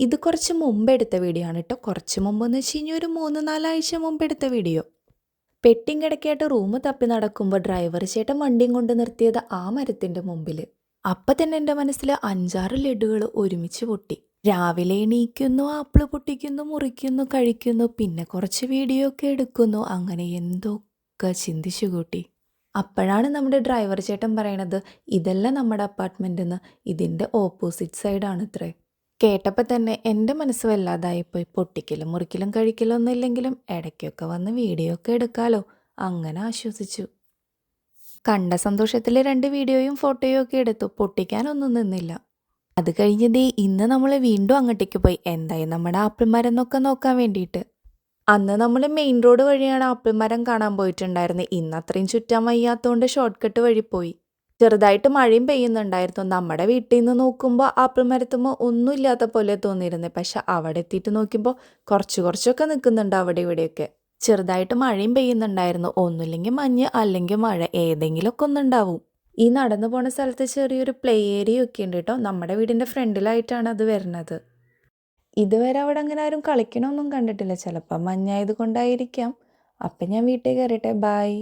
ഇത് കുറച്ച് മുമ്പ് എടുത്ത വീഡിയോ ആണ് കേട്ടോ കുറച്ച് മുമ്പെന്ന് വെച്ച് കഴിഞ്ഞാൽ ഒരു മൂന്ന് നാലാഴ്ച മുമ്പ് എടുത്ത വീഡിയോ പെട്ടിയും കിടക്കയായിട്ട് റൂം തപ്പി നടക്കുമ്പോൾ ഡ്രൈവർ ചേട്ടൻ വണ്ടിയും കൊണ്ട് നിർത്തിയത് ആ മരത്തിന്റെ മുമ്പിൽ അപ്പം തന്നെ എന്റെ മനസ്സിൽ അഞ്ചാറ് ലഡുകൾ ഒരുമിച്ച് പൊട്ടി. രാവിലെ എണീക്കുന്നു ആപ്പിൾ പൊട്ടിക്കുന്നു മുറിക്കുന്നു കഴിക്കുന്നു പിന്നെ കുറച്ച് വീഡിയോ ഒക്കെ എടുക്കുന്നു. അങ്ങനെ എന്തൊക്കെ ചിന്തിച്ചു കൂട്ടി. അപ്പോഴാണ് നമ്മുടെ ഡ്രൈവർ ചേട്ടൻ പറയണത് ഇതല്ല നമ്മുടെ അപ്പാർട്ട്മെന്റ് എന്ന് ഇതിന്റെ ഓപ്പോസിറ്റ് സൈഡാണ് ഇത്രേ. കേട്ടപ്പോൾ തന്നെ എന്റെ മനസ്സ് വല്ലാതായിപ്പോയി പൊട്ടിക്കലും മുറിക്കലും കഴിക്കലും ഒന്നും ഇല്ലെങ്കിലും ഇടയ്ക്കൊക്കെ വന്ന് വീഡിയോ ഒക്കെ എടുക്കാലോ. അങ്ങനെ ആശ്വസിച്ചു. കണ്ട സന്തോഷത്തിൽ രണ്ട് വീഡിയോയും ഫോട്ടോയും ഒക്കെ എടുത്തു. പൊട്ടിക്കാനൊന്നും നിന്നില്ല. അത് കഴിഞ്ഞത് ഇന്ന് നമ്മൾ വീണ്ടും അങ്ങോട്ടേക്ക് പോയി. എന്തായി നമ്മുടെ ആപ്പിൾ മരം എന്നൊക്കെ നോക്കാൻ വേണ്ടിയിട്ട്. അന്ന് നമ്മൾ മെയിൻ റോഡ് വഴിയാണ് ആപ്പിൾ മരം കാണാൻ പോയിട്ടുണ്ടായിരുന്നത് ഇന്ന് അത്രയും ചുറ്റാൻ വയ്യാത്തതുകൊണ്ട് ഷോർട്ട് കട്ട് വഴി പോയി. ചെറുതായിട്ട് മഴയും പെയ്യുന്നുണ്ടായിരുന്നു. നമ്മുടെ വീട്ടിൽ നിന്ന് നോക്കുമ്പോൾ ആപ്പിൾ മരത്തുമ്പോൾ ഒന്നുമില്ലാത്ത പോലെ തോന്നിയിരുന്നത് പക്ഷെ അവിടെ എത്തിയിട്ട് നോക്കുമ്പോൾ കുറച്ച് കുറച്ചൊക്കെ നിൽക്കുന്നുണ്ട് അവിടെ ഇവിടെയൊക്കെ. ചെറുതായിട്ട് മഴയും പെയ്യുന്നുണ്ടായിരുന്നു. ഒന്നുമില്ലെങ്കിൽ മഞ്ഞ് അല്ലെങ്കിൽ മഴ ഏതെങ്കിലുമൊക്കെ ഒന്നുണ്ടാവും. ഈ നടന്നു പോണ സ്ഥലത്ത് ചെറിയൊരു പ്ലേ ഏരിയ ഒക്കെ ഉണ്ട് കേട്ടോ നമ്മുടെ വീടിന്റെ ഫ്രണ്ടിലായിട്ടാണ് അത് വരുന്നത്. ഇതുവരെ അവിടെ അങ്ങനെ ആരും കളിക്കണമൊന്നും കണ്ടിട്ടില്ല. ചിലപ്പോൾ മഞ്ഞായത് കൊണ്ടായിരിക്കാം. അപ്പം ഞാൻ വീട്ടിൽ കയറിട്ടെ ബായ്